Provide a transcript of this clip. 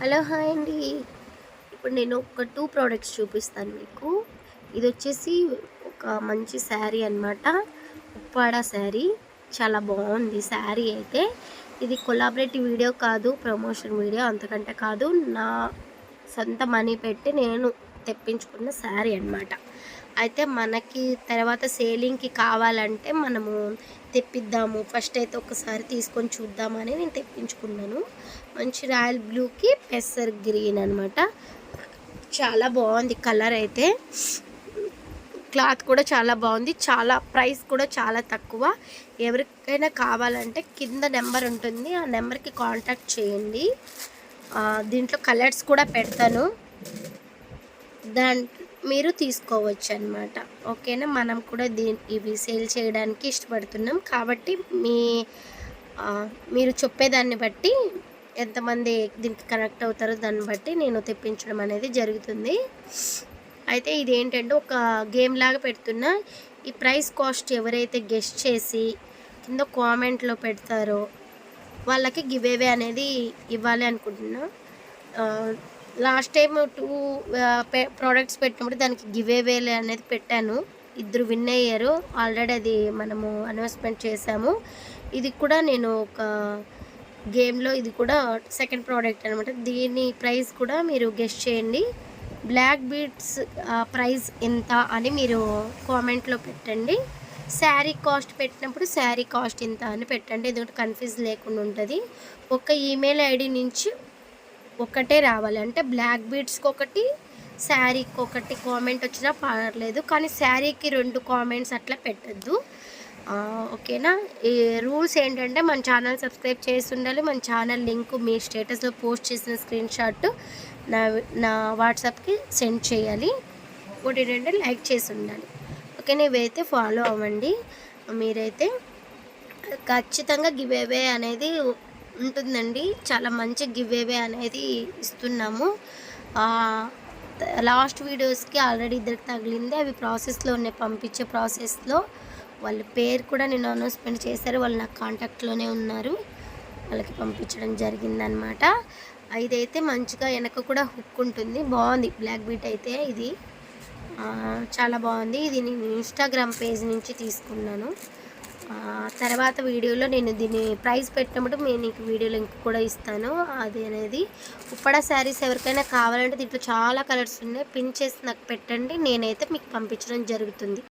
Hello hi అండి. ఇప్పుడు నేను ఒక టూ ప్రోడక్ట్స్ చూపిస్తాను మీకు. ఇది వచ్చేసి ఒక మంచి శారీ అనమాట ఉప్పాడ శారీ. చాలా బాగుంది శారీ అయితే. ఇది కొలాబరేటివ్ వీడియో కాదు ప్రమోషన్ వీడియో అంతకంటే కాదు. నా సొంత మనీ పెట్టి నేను తెప్పించుకున్న శారీ అనమాట అయితే మనకి తర్వాత సేలింగ్కి కావాలంటే మనము తెప్పిద్దాము. ఫస్ట్ అయితే ఒకసారి తీసుకొని చూద్దామని నేను తెప్పించుకున్నాను. మంచి రాయల్ బ్లూకి పెసర్ గ్రీన్ అనమాట చాలా బాగుంది కలర్ అయితే. క్లాత్ కూడా చాలా బాగుంది. చాలా ప్రైస్ కూడా చాలా తక్కువ. ఎవరికైనా కావాలంటే కింద నెంబర్ ఉంటుంది. ఆ నెంబర్కి కాంటాక్ట్ చేయండి. దీంట్లో కలర్స్ కూడా పెడతాను. దాంట్లో మీరు తీసుకోవచ్చు అనమాట ఓకేనా? మనం కూడా దీని ఇవి సేల్ చేయడానికి ఇష్టపడుతున్నాం. కాబట్టి మీ మీరు చెప్పేదాన్ని బట్టి ఎంతమంది దీనికి కనెక్ట్ అవుతారో దాన్ని బట్టి నేను తెప్పించడం అనేది జరుగుతుంది. అయితే ఇది ఏంటంటే ఒక గేమ్ లాగా పెడుతున్నా ఈ ప్రైస్ కాస్ట్ ఎవరైతే గెస్ట్ చేసి కింద కామెంట్లో పెడతారో వాళ్ళకి గివేవే అనేది ఇవ్వాలి అనుకుంటున్నా. లాస్ట్ టైం టూ ప్రోడక్ట్స్ పెట్టినప్పుడు దానికి గివ్ వేలే అనేది పెట్టాను. ఇద్దరు విన్ అయ్యారు. ఆల్రెడీ అది మనము అనౌన్స్మెంట్ చేశాము. ఇది కూడా నేను ఒక గేమ్లో ఇది కూడా సెకండ్ ప్రోడక్ట్ అనమాట దీని ప్రైస్ కూడా మీరు గెస్ట్ చేయండి. బ్లాక్ బీట్స్ ప్రైస్ ఎంత అని మీరు కామెంట్లో పెట్టండి. శారీ కాస్ట్ పెట్టినప్పుడు శారీ కాస్ట్ ఇంత అని పెట్టండి. ఎందుకంటే కన్ఫ్యూజ్ లేకుండా ఉంటుంది. ఒక ఈమెయిల్ ఐడి నుంచి ఒకటే రావాలి. అంటే బ్లాక్ బీడ్స్కి ఒకటి శారీకి ఒకటి కామెంట్ వచ్చినా పర్లేదు. కానీ శారీకి రెండు కామెంట్స్ అట్లా పెట్టద్దు. ఓకేనా? ఈ రూల్స్ ఏంటంటే మన ఛానల్ సబ్స్క్రైబ్ చేసి ఉండాలి మన ఛానల్ లింక్ మీ స్టేటస్లో పోస్ట్ చేసిన స్క్రీన్ షాట్ నా నా వాట్సాప్కి సెండ్ చేయాలి. ఒకటి ఏంటంటే లైక్ చేసి ఉండాలి ఓకే ఇవైతే ఫాలో అవ్వండి. మీరైతే ఖచ్చితంగా గివ్ అవే అనేది ఉంటుందండి. చాలా మంచి గివ్ అవే అనేది ఇస్తున్నాము. లాస్ట్ వీడియోస్కి ఆల్రెడీ ఇద్దరికి తగిలింది. అవి ప్రాసెస్లో ఉన్నాయి. పంపించే ప్రాసెస్లో వాళ్ళ పేరు కూడా నేను అనౌన్స్మెంట్ చేశారు. వాళ్ళు నాకు కాంటాక్ట్లోనే ఉన్నారు. వాళ్ళకి పంపించడం జరిగిందనమాట ఇదైతే మంచిగా వెనక కూడా హుక్ ఉంటుంది. బాగుంది. బ్లాక్ బీట్ అయితే ఇది. చాలా బాగుంది. ఇది నేను ఇన్స్టాగ్రామ్ పేజ్ నుంచి తీసుకున్నాను. తర్వాత వీడియోలో నేను దీన్ని ప్రైస్ పెట్టినప్పుడు నేను నీకు వీడియో లింక్ కూడా ఇస్తాను. అది అనేది ఉప్పడ శారీస్ ఎవరికైనా కావాలంటే దీంట్లో చాలా కలర్స్ ఉన్నాయి. పిన్ చేసి నాకు పెట్టండి. నేనైతే మీకు పంపించడం జరుగుతుంది.